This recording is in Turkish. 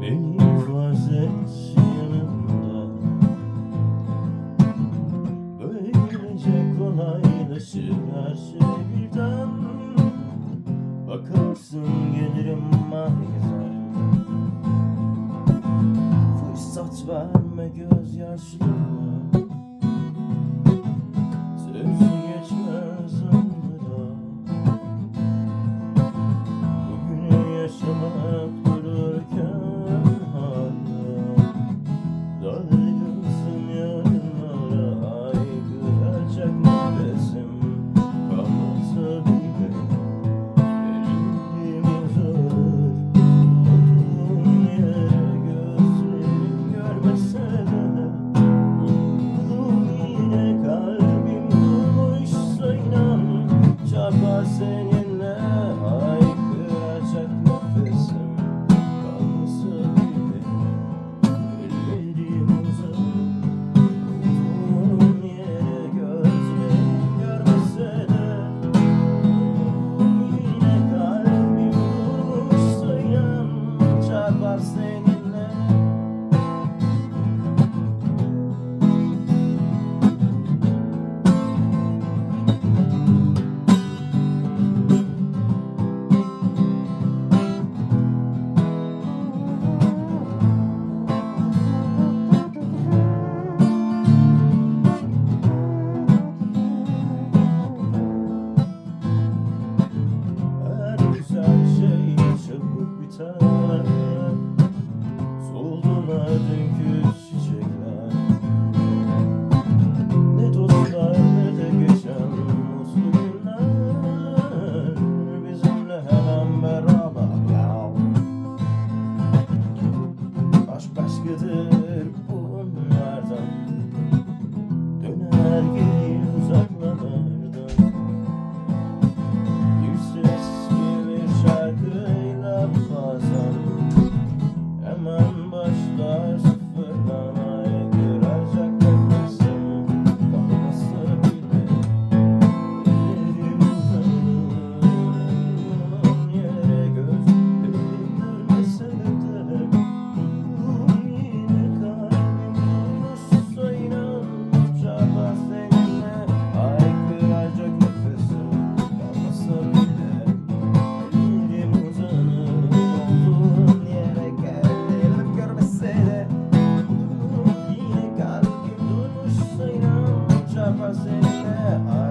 Beni farz yanında Böylece kolaylaşır birden Bakarsın gelirim mahzen Fırsat verme göz gözyaşlarına merhaba Aşk başkadır bunlardan. Döner fazer terra.